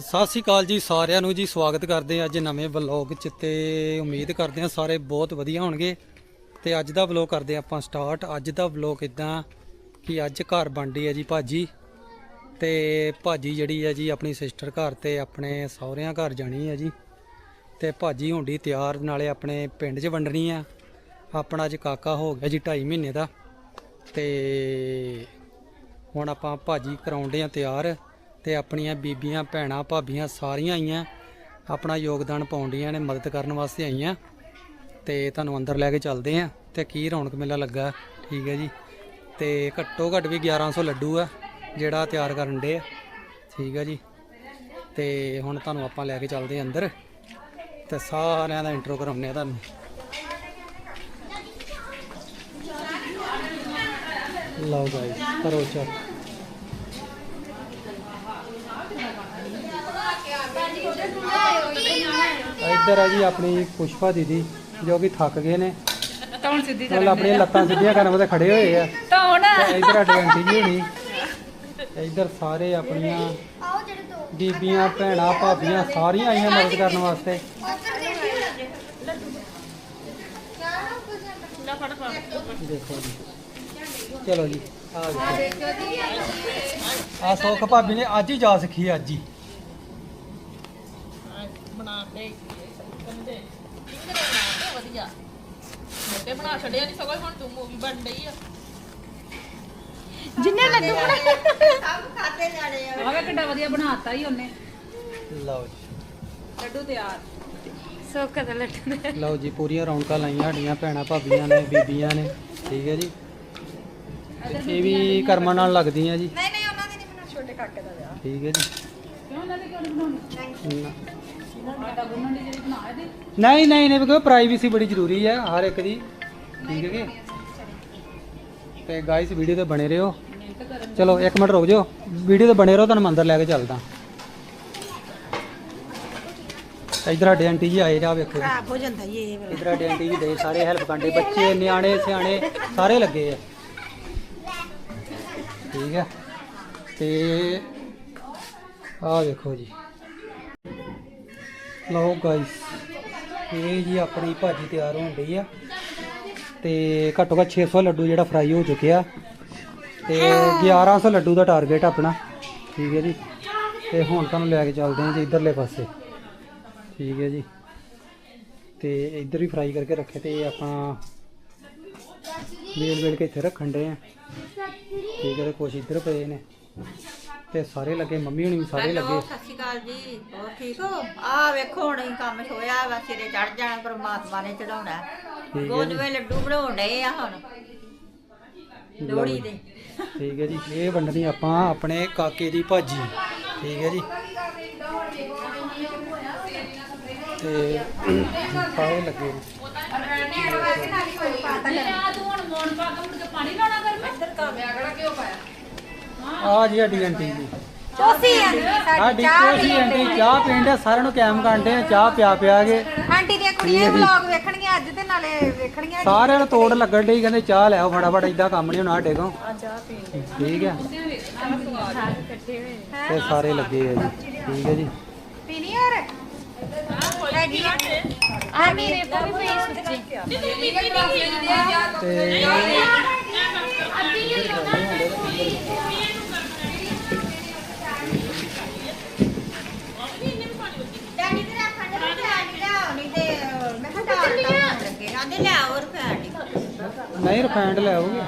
ਸਤਿ ਸ਼੍ਰੀ ਅਕਾਲ ਜੀ ਸਾਰਿਆਂ ਨੂੰ ਜੀ, ਸਵਾਗਤ ਕਰਦੇ ਹਾਂ ਅੱਜ ਨਵੇਂ ਵਲੌਗ 'ਚ ਤੇ ਉਮੀਦ ਕਰਦੇ ਹਾਂ ਸਾਰੇ ਬਹੁਤ ਵਧੀਆ ਹੋਣਗੇ। ਤੇ ਅੱਜ ਦਾ ਵਲੌਗ ਕਰਦੇ ਹਾਂ ਆਪਾਂ ਸਟਾਰਟ। ਅੱਜ ਦਾ ਵਲੌਗ ਇਦਾਂ ਕਿ ਅੱਜ ਘਰ ਬਣਦੀ ਹੈ ਜੀ ਭਾਜੀ। ਤੇ ਭਾਜੀ ਜਿਹੜੀ ਹੈ ਜੀ ਆਪਣੀ ਸਿਸਟਰ ਘਰ ਤੇ ਆਪਣੇ ਸਹੁਰਿਆਂ ਘਰ ਜਾਣੀ ਹੈ ਜੀ। ਤੇ ਭਾਜੀ ਹੁੰਦੀ ਤਿਆਰ, ਨਾਲੇ ਆਪਣੇ ਪਿੰਡ 'ਚ ਵੰਡਣੀ ਆ। ਆਪਣਾ ਅੱਜ ਕਾਕਾ ਹੋ ਗਿਆ ਜੀ 2.5 ਮਹੀਨੇ ਦਾ। ਤੇ ਹੁਣ ਆਪਾਂ ਭਾਜੀ ਕਰਾਉਂਦੇ ਆ ਤਿਆਰ। ਤੇ ਆਪਣੀਆਂ ਬੀਬੀਆਂ, ਭੈਣਾਂ, ਭਾਬੀਆਂ ਸਾਰੀਆਂ ਆਈਆਂ, ਆਪਣਾ ਯੋਗਦਾਨ ਪਾਉਂਦੀਆਂ ਨੇ, ਮਦਦ ਕਰਨ ਵਾਸਤੇ ਆਈਆਂ। ਤੇ ਤੁਹਾਨੂੰ ਅੰਦਰ ਲੈ ਕੇ ਚੱਲਦੇ ਆ ਤੇ ਕੀ ਰੌਣਕ ਮੇਲਾ ਲੱਗਾ, ਠੀਕ ਹੈ ਜੀ। ਤੇ ਘੱਟੋ ਘੱਟ ਵੀ 1100 ਲੱਡੂ ਆ, ਜਿਹੜਾ ਤਿਆਰ ਕਰਨ ਦੇ ਆ, ਠੀਕ ਹੈ ਜੀ। ਤੇ ਹੁਣ ਤੁਹਾਨੂੰ ਆਪਾਂ ਲੈ ਕੇ ਚੱਲਦੇ ਆ ਅੰਦਰ ਤੇ ਸਾਰਿਆਂ ਦਾ ਇੰਟਰੋ ਕਰਾਉਂਦੇ ਆ ਤੁਹਾਨੂੰ। ਲਓ ਗਾਇਸ ਕਰੋ ਚੱਲ ਇੱਧਰ ਹੈ ਜੀ ਆਪਣੀ ਪੁਸ਼ਪਾ ਦੀਦੀ ਜੋ ਕਿ ਥੱਕ ਗਏ ਨੇ। ਤੌਣ ਸਿੱਧੀ ਮਤਲਬ ਆਪਣੀਆਂ ਲੱਤਾਂ ਸਿੱਧੀਆਂ ਕਰਨ ਵਾਸਤੇ ਖੜੇ ਹੋਏ ਆ। ਤੌਣ ਤੇ ਇੱਧਰ ਆਂਟੀ ਜੀ ਹੋਣੀ। ਤੇ ਇੱਧਰ ਸਾਰੇ ਆਪਣੀਆਂ ਬੀਬੀਆਂ ਭੈਣਾਂ ਭਾਬੀਆਂ ਸਾਰੀਆਂ ਆਈਆਂ ਮਦਦ ਕਰਨ ਵਾਸਤੇ। ਦੇਖੋ ਜੀ। ਚਲੋ ਜੀ ਆ ਆ ਸੁੱਖ ਭਾਬੀ ਨੇ ਅੱਜ ਹੀ ਜਾ ਸਿੱਖੀ ਅੱਜ ਹੀ। ਬਣਾਉਂਦੇ ਕੰਦੇ ਵਧੀਆ ਮੋਟੇ ਬਣਾ ਛੱਡਿਆ ਨਹੀਂ ਸਗੋਂ ਹੁਣ ਤੂੰ ਮੂਵੀ ਬਣ ਰਹੀ ਆ। ਜਿੰਨੇ ਲੱਡੂ ਆਵੇ ਕਿੱਡਾ ਵਧੀਆ ਬਣਾਤਾ ਹੀ ਉਹਨੇ। ਲਓ ਜੀ। ਲੱਡੂ ਤਿਆਰ। ਸੋਕਾ ਦਾ ਲੱਡੂ ਲਓ ਜੀ ਪੂਰੀਆਂ ਰੌਣਕਾਂ ਲਾਈਆਂ ਸਾਡੀਆਂ ਭੈਣਾਂ ਭਾਬੀਆਂ ਨੇ ਬੀਬੀਆਂ ਨੇ। ਠੀਕ ਹੈ ਜੀ। ਇਹ ਵੀ ਕਰਮਾਂ ਨਾਲ ਲੱਗਦੀਆਂ ਜੀ। ਨਹੀਂ ਨਹੀਂ ਉਹਨਾਂ ਦੇ ਨਹੀਂ ਬਣਾ ਛੋਟੇ ਕਾਕੇ ਦਾ ਵਿਆਹ। ਠੀਕ ਹੈ ਜੀ। ਕਿਉਂ ਉਹਨਾਂ ਦੇ ਕਿਉਂ ਬਣਾਉਣੀ? ਨਹੀਂ ਨਹੀਂ ਨਹੀਂ ਕਿਉਂਕਿ ਪ੍ਰਾਈਵੇਸੀ ਬੜੀ ਜ਼ਰੂਰੀ ਹੈ ਹਰ ਇੱਕ ਦੀ ਠੀਕ ਹੈ ਕਿ? ਤੇ ਗਾਇਸ ਵੀਡੀਓ ਤੇ ਬਣੇ ਰਹੋ। ਚਲੋ ਇੱਕ ਮਿੰਟ ਰੁਕ ਜਾਓ। ਵੀਡੀਓ ਤੇ ਬਣੇ ਰਹੋ ਤੁਹਾਨੂੰ ਅੰਦਰ ਲੈ ਕੇ ਚੱਲਦਾ। ਇਧਰ ਸਾਡੇ ਆਂਟੀ ਜੀ ਆਏ ਜਾ ਵੇਖੋ। ਖਰਾਬ ਹੋ ਜਾਂਦਾ ਇਹ ਇਧਰ ਸਾਡੇ ਆਂਟੀ ਜੀ ਦੇ ਸਾਰੇ ਹੈਲਪ ਕਰਦੇ ਬੱਚੇ ਨਿਆਣੇ ਸਿਆਣੇ ਸਾਰੇ ਲੱਗੇ ਆ। ਠੀਕ ਹੈ। ਤੇ ਆਹ ਵੇਖੋ ਜੀ। ਲਓ ਗਾਇਸ ਇਹ ਜੀ ਆਪਣੀ ਭਾਜੀ ਤਿਆਰ ਹੋਣ ਡਈ ਆ। ਤੇ ਘੱਟੋ ਘੱਟ 600 ਲੱਡੂ ਜਿਹੜਾ ਫਰਾਈ ਹੋ ਚੁੱਕਿਆ। ਤੇ 1100 ਲੱਡੂ ਦਾ ਟਾਰਗੇਟ ਆਪਣਾ। ਠੀਕ ਹੈ ਜੀ। ਤੇ ਹੁਣ ਤੁਹਾਨੂੰ ਲੈ ਕੇ ਚੱਲਦੇ ਹਾਂ ਜੀ ਇਧਰਲੇ ਪਾਸੇ। ਠੀਕ ਹੈ ਜੀ। ਤੇ ਇੱਧਰ ਵੀ ਫਰਾਈ ਕਰਕੇ ਰੱਖੇ ਤੇ ਆਪਾਂ ਵੇਲ ਵੇਲ ਕੇ ਇੱਥੇ ਰੱਖਣ ਦੇ ਆ। ਠੀਕ ਹੈ ਤੇ ਕੁਛ ਇੱਧਰ ਪਏ ਨੇ। ਤੇ ਸਾਰੇ ਲੱਗੇ ਮੰਮੀ ਹੁਣੀ ਵੀ ਸਾਰੇ ਲੱਗੇ। ਸਤਿ ਸ਼੍ਰੀ ਅਕਾਲ ਜੀ। ਹੋਰ ਠੀਕ ਹੋ? ਆ ਵੇਖੋ ਹੁਣ ਹੀ ਕੰਮ ਹੋਇਆ ਵਾ ਸਿਰੇ ਚੜ ਜਾਣਾ ਪਰਮਾਤਮਾ ਨੇ ਚੜਾਉਣਾ ਹੈ ਗੋਦਵੇਂ ਲੱਡੂ ਬਣਾਉਣ ਡਏ ਆ ਹੁਣ। ਜੀ ਲੋਹੜੀ ਦੇ। ਠੀਕ ਹੈ ਜੀ। ਇਹ ਵੰਡਣੀ ਆਪਾਂ ਆਪਣੇ ਕਾਕੇ ਦੀ ਭਾਜੀ। ਠੀਕ ਹੈ ਜੀ। ਤੇ ਸਾਰੇ ਲੱਗੇ। ਨੇ। ਤੂੰ ਹੁਣ ਮੋਣ ਪਾ ਕੇ ਮੁੜ ਕੇ ਪਾਣੀ ਲਾਉਣਾ ਕਰ ਮੈਂ। ਇੱਧਰ ਤਾਂ ਮੈਂ ਕਿਉਂ ਪਾਇਆ। ਆਹ ਜੀ ਸਾਡੀ ਆਂਟੀ ਜੀ। ਚੌਥੀ ਆਂਟੀ ਸਾਡੀ ਕੋਸ਼ੀ ਆਂਟੀ ਚਾਹ ਪੀਂਦੇ ਸਾਰਿਆਂ ਨੂੰ ਕੈਮ ਕਰਦੇ ਆ ਚਾਹ ਪਿਆ ਪਿਆ ਕੇ। ਆਂਟੀ ਦੀਆਂ ਕੁੜੀਆਂ ਵਲੌਗ ਵੇਖਣਗੀਆਂ ਅੱਜ ਤੇ ਨਾਲੇ ਵੇਖਣਗੀਆਂ ਸਾਰਿਆਂ ਨੂੰ ਤੋੜ ਲੱਗਣ ਡਈ ਕਹਿੰਦੇ ਚਾਹ ਲੈ ਆਓ ਫਟਾਫਟ ਇਦਾਂ ਕੰਮ ਨਹੀਂ ਹੋਣਾ ਸਾਡੇ ਕੋਲ। ਠੀਕ ਹੈ। ਤੇ ਸਾਰੇ ਲੱਗੇ ਆ ਜੀ। ਠੀਕ ਹੈ ਜੀ। ਪੀਣੀ ਯਾਰ ਹੈਗੀ ਆ। ਆ ਮੇਰੇ ਕੋਲ ਵੀ ਪਈ ਸੁੱਚੀ ਤੇ ਲਿਆਓ ਰਫੈਂਡ ਨਹੀਂ ਰਿਫਾਈਂਡ ਲੈ ਆਓਗੇ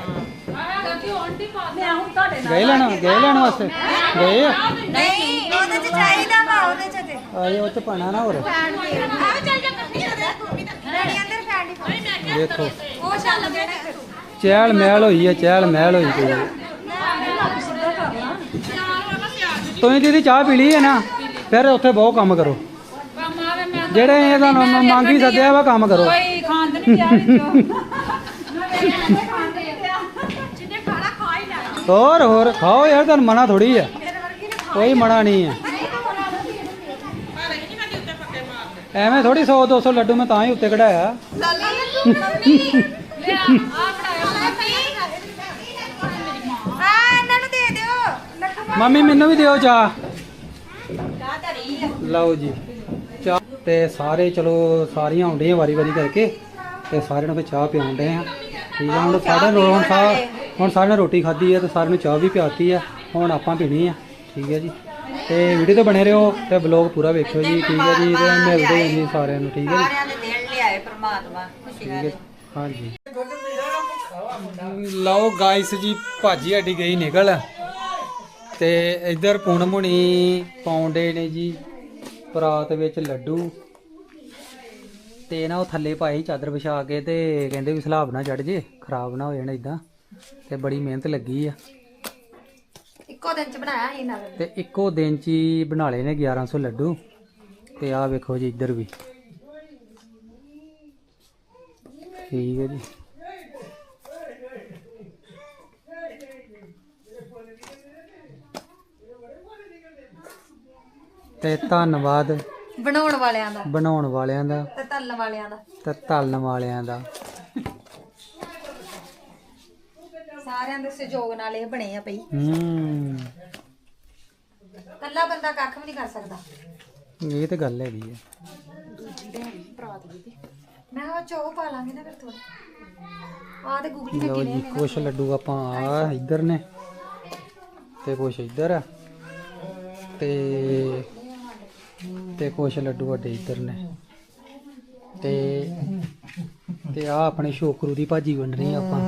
ਮੈਂ ਹੁਣ ਤੁਹਾਡੇ ਗਏ ਲੈਣ ਗਏ ਲੈਣ ਵਾਸਤੇ? ਗਏ ਆ? ਨਹੀਂ ਉਹਦੇ ਚ ਚਾਹੀਦਾ ਵਾ ਉਹਦੇ ਚ ਤੇ। ਆਏ ਉਹ ਚ ਪਾਣਾ ਨਾ ਹੋਰ। ਆ ਚੱਲ ਜਾ ਕੱਢੀ ਡੈਡੀ ਅੰਦਰ ਫੈਂਡੀ ਪਾ। ਦੇਖੋ ਉਹ ਚੱਲ ਗਏ ਨੇ ਚਹਿਲ ਮਹਿਲ ਹੋਈ ਹੈ ਚਹਿਲ ਮਹਿਲ ਹੋਈ ਪਈ ਹੈ ਤੁਸੀਂ ਦੀਦੀ ਚਾਹ ਪੀ ਲਈ ਹੈ ਨਾ? ਫਿਰ ਉੱਥੇ ਬਹੁਤ ਕੰਮ ਕਰੋ। ਜਿਹੜੇ ਇਹ ਤੁਹਾਨੂੰ ਮੰਗੀ ਸੱਦਿਆ ਵਾ ਕੰਮ ਕਰੋ। ਕੋਈ ਹੋਰ ਹੋਰ, ਖਾਓ ਯਾਰ, ਤੁਹਾਨੂੰ ਮਨਾ ਥੋੜੀ ਆ। ਕੋਈ ਮਨਾ ਨਹੀਂ ਹੈ ਐਵੇਂ ਥੋੜੀ 100 200 ਲੱਡੂ ਮੈਂ ਤਾਂ ਹੀ ਉੱਤੇ ਕਢਾਇਆ। ਮੰਮੀ, ਮੈਨੂੰ ਵੀ ਦਿਓ ਚਾਹ। ਲਓ ਜੀ, ਚਾਹ ਤੇ ਸਾਰੇ, ਚਲੋ, ਸਾਰੀਆਂ ਆਉਂਦੀਆਂ ਵਾਰੀ ਵਾਰੀ ਕਰਕੇ। ਤੇ ਸਾਰਿਆਂ ਨੂੰ ਫਿਰ ਚਾਹ ਪਿਆਉਂਦੇ ਆ। ਠੀਕ ਆ ਹੁਣ ਸਾਰਿਆਂ ਨੂੰ ਹੁਣ ਸਾ ਹੁਣ ਸਾਰਿਆਂ ਨੇ ਰੋਟੀ ਖਾਧੀ ਆ ਤੇ ਸਾਰਿਆਂ ਨੂੰ ਚਾਹ ਵੀ ਪਿਆਤੀ ਆ ਹੁਣ ਆਪਾਂ ਪੀਣੀ ਆ। ਠੀਕ ਹੈ ਜੀ। ਤੇ ਵੀਡੀਓ ਤੇ ਬਣੇ ਰਹੋ ਤੇ ਬਲੌਗ ਪੂਰਾ ਵੇਖਿਓ ਜੀ ਠੀਕ ਹੈ ਜੀ ਤੇ ਮਿਲਦੇ ਹਾਂ ਜੀ ਸਾਰਿਆਂ ਨੂੰ ਠੀਕ ਹੈ ਜੀ। ਸਾਰਿਆਂ ਦੇ ਦਿਨ ਲਿਆਏ ਪ੍ਰਮਾਤਮਾ ਖੁਸ਼ੀਆਂ ਦੇ ਹਾਂਜੀ। ਲਓ ਗਾਇਸ ਜੀ ਭਾਜੀ ਸਾਡੀ ਗਈ ਨਿਕਲ। ਤੇ ਇੱਧਰ ਪੂਨਮ ਹੁਣੀ ਪਾਉਂਦੇ ਨੇ ਜੀ ਪਰਾਤ ਵਿੱਚ ਲੱਡੂ। ਤੇ ਨਾ ਉਹ ਥੱਲੇ ਪਾਈ ਚਾਦਰ ਵਿਛਾ ਕੇ ਤੇ ਕਹਿੰਦੇ ਵੀ ਸਲਾਬ ਨਾ ਚੜ ਜੇ ਖਰਾਬ ਨਾ ਹੋ ਜਾਣ ਇਦਾਂ ਤੇ ਬੜੀ ਮਿਹਨਤ ਲੱਗੀ ਆ। ਇੱਕੋ ਦਿਨ ਚ ਬਣਾਇਆ ਸੀ ਨਾਲ ਤੇ ਇੱਕੋ ਦਿਨ ਚ ਹੀ ਬਣਾ ਲਏ ਨੇ 1100 ਲੱਡੂ। ਤੇ ਆਹ ਵੇਖੋ ਜੀ ਇੱਧਰ ਵੀ। ਠੀਕ ਹੈ ਜੀ। ਤੇ ਧੰਨਵਾਦ ਬਣਾਉਣ ਵਾਲਿਆਂ ਦਾ। ਬਣਾਉਣ ਵਾਲਿਆਂ ਦਾ। ਤੇ ਤਲਣ ਵਾਲਿਆਂ ਦਾ। ਤੇ ਤਲਣ ਵਾਲਿਆਂ ਦਾ। ਸਾਰਿਆਂ ਦੇ ਸਹਿਯੋਗ ਨਾਲ ਇਹ ਬਣੇ ਆ ਪਈ ਹੂੰ। ਕੱਲਾ ਬੰਦਾ ਕੱਖ ਵੀ ਨਹੀਂ ਕਰ ਸਕਦਾ। ਇਹ ਤੇ ਗੱਲ ਹੈਗੀ ਹੈ ਮੈਂ ਉਹ ਚੋ ਪਾ ਲਾਂਗੇ ਨਾ ਫਿਰ ਥੋੜੇ ਆਹ ਤੇ ਗੂਗਲੀ ਲਓ ਜੀ ਕੁਛ ਲੱਡੂ ਆਪਾਂ ਆ ਇੱਧਰ ਨੇ ਤੇ ਕੁਛ ਇੱਧਰ ਆ। ਤੇ ਤੇ ਕੁਛ ਲੱਡੂ ਵੱਡੇ ਇੱਧਰ ਨੇ। ਤੇ ਤੇ ਆ ਆਪਣੇ ਸ਼ੋਕਰੂ ਦੀ ਭਾਜੀ ਵੰਡਣੀ ਆ ਆਪਾਂ।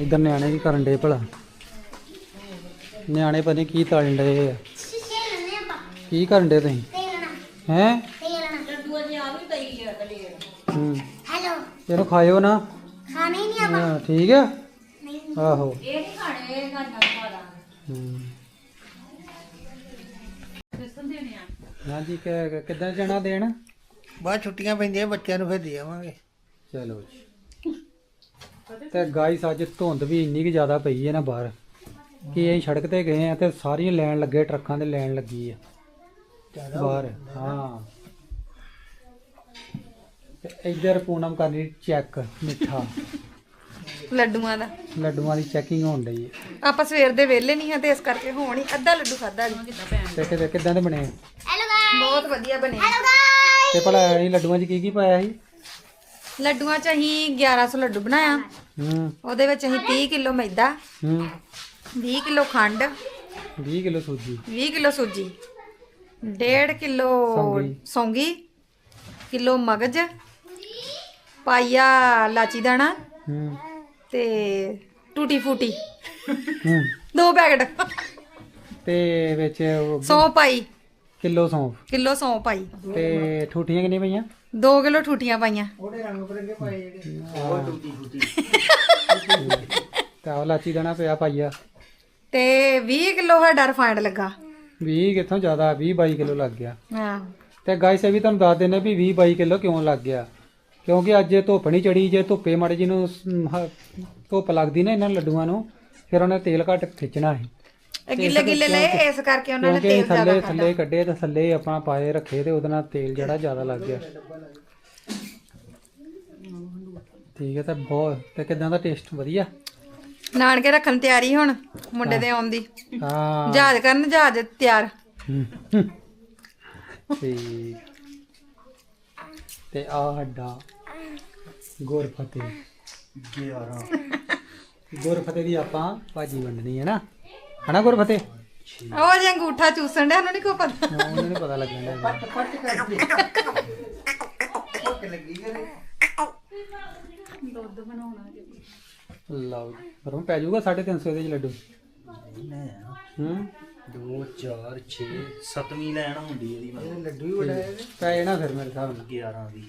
ਇੱਧਰ ਨਿਆਣੇ ਕੀ ਕਰਨ ਡੇ ਭਲਾ। ਨਿਆਣੇ ਪਤਾ ਨੀ ਕੀ ਤਲਣ ਡੇ ਆ। ਕੀ ਕਰਨ ਡੇ ਤੁਸੀਂ? ਹੈ? ਹੂੰ। ਹੈਲੋ। ਇਹਨੂੰ ਖਾਇਓ ਨਾ। ਖਾਣੇ ਨਹੀਂ ਹਾਂ ਠੀਕ ਆ? ਆਹੋ। ਇਹ ਨਹੀਂ ਖਾਣੇ ਇਹ ਗਾਣਾ ਪਾ ਦਾਂਗੇ ਹੂੰ ਹਾਂਜੀ ਕਿ ਕਿੱਦਾਂ ਜਾਣਾ ਦੇਣ? ਬਾਅਦ ਛੁੱਟੀਆਂ ਪੈਂਦੀਆਂ ਬੱਚਿਆਂ ਨੂੰ ਫਿਰ ਦੇ ਆਵਾਂਗੇ। ਚਲੋ ਜੀ। ਤੇ ਗਾਈਸ ਅੱਜ ਧੁੰਦ ਵੀ ਇੰਨੀ ਕਿ ਜ਼ਿਆਦਾ ਪਈ ਹੈ ਨਾ ਬਾਹਰ। ਕਿ ਅਸੀਂ ਸੜਕ ਤੇ ਗਏ ਆ ਤੇ ਸਾਰੀਆਂ ਲੈਣ ਲੱਗੇ ਟਰੱਕਾਂ ਦੇ ਲੈਣ ਲੱਗੀ ਆ। ਬਾਹਰ ਹਾਂ। ਤੇ ਇੱਧਰ ਪੂਨਮ ਕਰਨੀ ਚੈੱਕ ਮਿੱਠਾ। ਲੱਡੂਆਂ ਦਾ। ਲੱਡੂਆਂ ਦੀ ਚੈਕਿੰਗ ਹੋਣ ਡਈ ਹੈ ਆਪਾਂ ਸਵੇਰ ਦੇ ਵਿਹਲੇ ਨਹੀਂ ਹਾਂ ਤੇ ਇਸ ਕਰਕੇ ਹੁਣ ਅੱਧਾ ਲੱਡੂ ਖਾਦਾ ਜੀ। ਤੇ ਕਿੱਦਾਂ ਕਿੱਦਾਂ ਦੇ ਬਣੇ ਆ? ਬਹੁਤ ਵਧੀਆ ਬਣੇ ਤੇ ਭਲਾ ਇਹ ਲੱਡੂਆਂ 'ਚ ਕੀ ਕੀ ਪਾਇਆ ਸੀ? ਲੱਡੂਆਂ ਚ ਅਸੀਂ 1100 ਲੱਡੂ ਬਣਾਇਆ। ਹੂੰ। ਉਹਦੇ ਵਿੱਚ ਅਸੀਂ 30 ਕਿਲੋ ਮੈਦਾ ਹੂੰ। 20 ਕਿਲੋ ਖੰਡ 20 ਕਿਲੋ ਸੂਜੀ। 20 ਕਿਲੋ ਸੂਜੀ 1.5 ਕਿਲੋ ਸੌਂਗੀ। ਕਿਲੋ ਮਗਜ ਪਾਈਆ ਲਾਚੀ ਦਾਣਾ ਹੂੰ। ਤੇ ਟੂਟੀ ਫੂਟੀ ਹੂੰ। ਦੋ ਪੈਕਟ। ਤੇ ਵਿੱਚ ਸੌ ਪਾਈ। ਕਿਲੋ ਸੌਂਫ। ਕਿਲੋ ਸੌ ਪਾਈ। ਤੇ ਠੂਠੀਆਂ ਕਿੰਨੀਆਂ ਪਈਆਂ? 2 ਕਿਲੋ ਠੂਟੀਆਂ ਪਾਈਆਂ। ਉਹਦੇ ਰੰਗ ਬਰੰਗੇ ਪਾਏ ਜਿਹੜੇ। ਉਹ ਟੁੱਟੀ ਫੁੱਟੀ ਤੇ ਆਹ ਲਾਚੀ ਦਾਣਾ ਪਿਆ ਪਾਈਆ। ਤੇ 20 ਕਿਲੋ ਸਾਡਾ ਰਿਫਾਈਂਡ ਲੱਗਾ। 20 ਕਿੱਥੋਂ ਜ਼ਿਆਦਾ 20 22 ਕਿਲੋ ਲੱਗ ਗਿਆ। ਹਾਂ। ਤੇ ਗਾਇਸ ਇਹ ਵੀ ਤੁਹਾਨੂੰ ਦੱਸ ਦਿੰਨੇ ਵੀ 20 22 ਕਿਲੋ ਕਿਉਂ ਲੱਗ ਗਿਆ। ਕਿਉਂਕਿ ਅੱਜ ਇਹ ਧੁੱਪ ਨਹੀਂ ਚੜੀ ਜੇ ਧੁੱਪੇ ਮਾੜੇ ਜੀ ਨੂੰ ਸ- ਹ- ਧੁੱਪ ਲੱਗਦੀ ਨਾ ਇਹਨਾਂ ਲੱਡੂਆਂ ਨੂੰ ਫਿਰ ਉਹਨੇ ਤੇਲ ਘੱਟ ਖਿੱਚਣਾ ਹੈ ਇਹ ਗਿੱਲੇ ਗਿੱਲੇ ਲਏ ਇਸ ਕਰਕੇ ਉਹਨਾਂ ਨੇ ਕਿਉਂਕਿ ਤੇਲ ਥੱਲੇ ਜ਼ਿਆਦਾ ਥੱਲੇ ਕੱਢੇ ਤੇ ਥੱਲੇ ਆਪਾਂ ਪਾਏ ਰੱਖੇ ਤੇ ਉਹਦੇ ਨਾਲ ਤੇਲ ਜਿਹੜਾ ਜ਼ਿਆਦਾ ਲੱਗ ਗਿਆ। ਠੀਕ ਹੈ ਤਾਂ ਬਹੁਤ ਤੇ ਕਿਦਾਂ ਦਾ ਟੇਸਟ ਵਧੀਆ? ਨਾਨਕੇ ਰੱਖਣ ਤਿਆਰੀ ਹੁਣ ਮੁੰਡੇ ਦੇ ਆਉਣ ਦੀ। ਹਾਂ। ਜਹਾਜ਼ ਕਰਨ ਜਹਾਜ਼ ਤਿਆਰ। ਠੀਕ। ਤੇ ਆ ਹੱਡਾ ਗੁਰਫਤਿਹ 11 ਗੁਰਫਤਿਹ ਦੀ ਆਪਾਂ ਭਾਜੀ ਵੰਡਣੀ ਹੈ ਨਾ। ਹਨਾ ਗੁਰਫਤਿਹ ਉਹ ਜੇ ਅੰਗੂਠਾ ਚੂਸਣ ਡਿਆ ਉਹਨੂੰ ਨਹੀਂ ਕੋ ਪਤਾ। ਉਹਨਾਂ ਨੂੰ ਪਤਾ ਲੱਗਣ ਦਾ ਪੱਟ ਕਰਕੇ। ਲੱਗੀ ਕਰੇ ਲਓ ਜੀ। ਪਰ ਉਹ ਪੈ ਜਾਊਗਾ 350 ਦੇ ਚ ਲੱਡੂ? ਹੂੰ? 2 4 6 7ਵੀਂ ਲੈਣ ਹੁੰਦੀ ਇਹਦੀ ਮਤਲਬ ਲੱਡੂ ਹੀ। ਬੜਾ ਹੈ ਪੈ ਜਾਣਾ ਫਿਰ ਮੇਰੇ ਹਿਸਾਬ ਨਾਲ। 11 ਦੀ।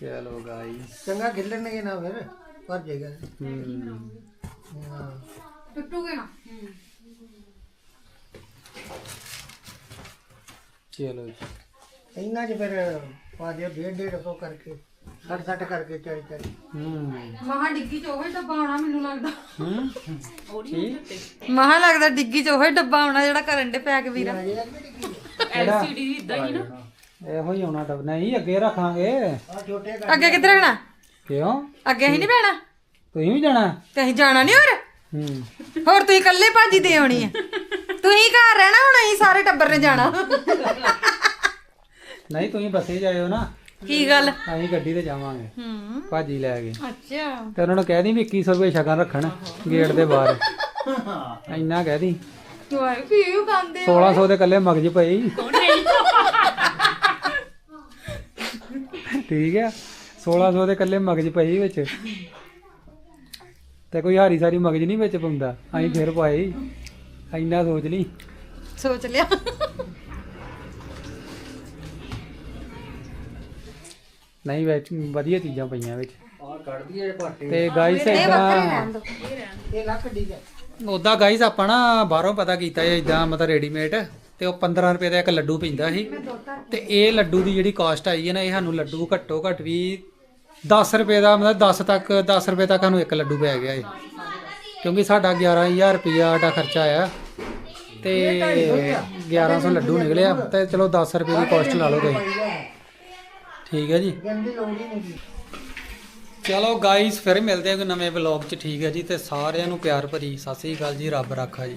ਚਲੋ ਗਾਈਸ ਚੰਗਾ ਖੇਲਣਗੇ ਨਾ ਫਿਰ ਭਰ ਜਾਏਗਾ। ਹੂੰ ਹਾਂ ਟੁੱਟੂਗੇ ਨਾ। ਚਲੋ ਜੀ। ਇਹਨਾਂ 'ਚ ਫਿਰ ਪਾ ਦਿਓ ਡੇਢ ਡੇਢ ਸੌ ਕਰਕੇ ਸੱਠ ਸੱਠ ਕਰਕੇ ਚਾਈ ਚਾਈ ਹੂੰ। ਮਹਾ ਡਿੱਗੀ ਚ ਉਹੀ ਡੱਬਾ ਆਉਣਾ ਮੈਨੂੰ ਲੱਗਦਾ। ਹੂੰ। ਮਹਾ ਲੱਗਦਾ ਡਿੱਗੀ ਚ ਉਹੀ ਡੱਬਾ ਆਉਣਾ ਜਿਹੜਾ ਕਰਨ ਦੇ ਪੈਕ ਵੀਰਾ। ਐਲਸੀਡੀ ਇਦਾਂ ਹੀ ਨਾ। ਇਹੋ ਹੀ ਆਉਣਾ ਡਬ ਨਹੀਂ ਅੱਗੇ ਰੱਖਾਂਗੇ। ਅੱਗੇ ਕਿੱਧਰ ਰੱਖਣਾ ਕਿਉਂ? ਅੱਗੇ ਹੀ ਨਹੀਂ ਪੈਣਾ ਤੁਸੀਂ ਵੀ ਜਾਣਾ? ਤੇ ਅਸੀਂ ਜਾਣਾ ਨਹੀਂ ਹੋਰ? ਹੂੰ। ਹੋਰ ਤੁਸੀਂ ਇਕੱਲੇ ਭਾਜੀ ਦੇ ਆਉਣੀ ਆ। ਤੁਸੀਂ ਘਰ ਰਹਿਣਾ ਹੁਣ ਅਸੀਂ ਸਾਰੇ ਟੱਬਰ ਨੇ ਜਾਣਾ। ਨਹੀਂ ਤੁਸੀਂ ਬੱਸੇ ਜਾਇਓ ਨਾ। ਕੀ ਗੱਲ? ਅਸੀਂ ਗੱਡੀ ਤੇ ਜਾਵਾਂਗੇ। ਹੂੰ। ਭਾਜੀ ਲੈ ਕੇ ਅੱਛਾ। ਤੇ ਉਹਨਾਂ ਨੂੰ ਕਹਿ ਦੀ ਵੀ 2100 ਰੁਪਏ ਸ਼ਗਨ ਰੱਖਣ ਗੇਟ ਦੇ ਬਾਹਰ। ਇੰਨਾ ਕਹਿ ਦੀ। ਵਾਏ ਕੀ ਗਾਉਂਦੇ 1600 ਦੇ ਕੱਲੇ ਮਗਜ ਪਈ। ਠੀਕ ਆ। 1600 ਦੇ ਕੱਲੇ ਮਗਜ ਪਈ ਵਿੱਚ। ਤੇ ਕੋਈ ਹਾਰੀ ਸਾਰੀ ਮਗਜ ਨਹੀਂ ਵਿੱਚ ਪਾਉਂਦਾ। ਅਸੀਂ ਫਿਰ ਪਾਏ। ਇੰਨਾ ਸੋਚ ਲਈ। ਸੋਚ ਲਿਆ। ਨਹੀਂ ਵਿੱਚ ਵਧੀਆ ਚੀਜ਼ਾਂ ਪਈਆਂ ਵਿੱਚ। ਆ ਤੇ ਗਾਈਸ ਇਦਾਂ ਇਹ ਲੱਖ ਡੀ ਹੈ ਉਦਾਂ ਗਾਈਸ ਆਪਾਂ ਨਾ ਬਾਹਰੋਂ ਪਤਾ ਕੀਤਾ ਹੈ ਇਦਾਂ ਮਤਲਬ ਰੈਡੀਮੇਡ ਤੇ ਉਹ 15 ਰੁਪਏ ਦਾ ਇੱਕ ਲੱਡੂ ਪੈਂਦਾ ਸੀ। ਤੇ ਇਹ ਲੱਡੂ ਦੀ ਜਿਹੜੀ ਕਾਸਟ ਆਈ ਹੈ ਨਾ ਇਹ ਸਾਨੂੰ ਲੱਡੂ ਘੱਟੋ ਘੱਟ ਵੀ 10 ਰੁਪਏ ਦਾ ਮਤਲਬ 10 ਤੱਕ 10 ਰੁਪਏ ਤੱਕ ਸਾਨੂੰ ਇੱਕ ਲੱਡੂ ਪੈ ਗਿਆ ਇਹ ਕਿਉਂਕਿ ਸਾਡਾ 11000 ਰੁਪਿਆ ਦਾ ਖਰਚਾ ਆਇਆ। ਤੇ 1100 ਲੱਡੂ ਨਿਕਲਿਆ। ਤੇ ਚਲੋ 10 ਰੁਪਏ ਦੀ ਕਾਸਟ ਲਾ ਲਓ ਤੁਸੀਂ। ਠੀਕ ਹੈ ਜੀ। ਚਲੋ ਗਾਈਸ ਫਿਰ ਮਿਲਦੇ ਹਾਂ ਕੋਈ ਨਵੇਂ ਵਲੌਗ 'ਚ। ਠੀਕ ਹੈ ਜੀ। ਤੇ ਸਾਰਿਆਂ ਨੂੰ ਪਿਆਰ ਭਰੀ ਸਤਿ ਸ੍ਰੀ ਅਕਾਲ ਜੀ। ਰੱਬ ਰਾਖਾ ਜੀ।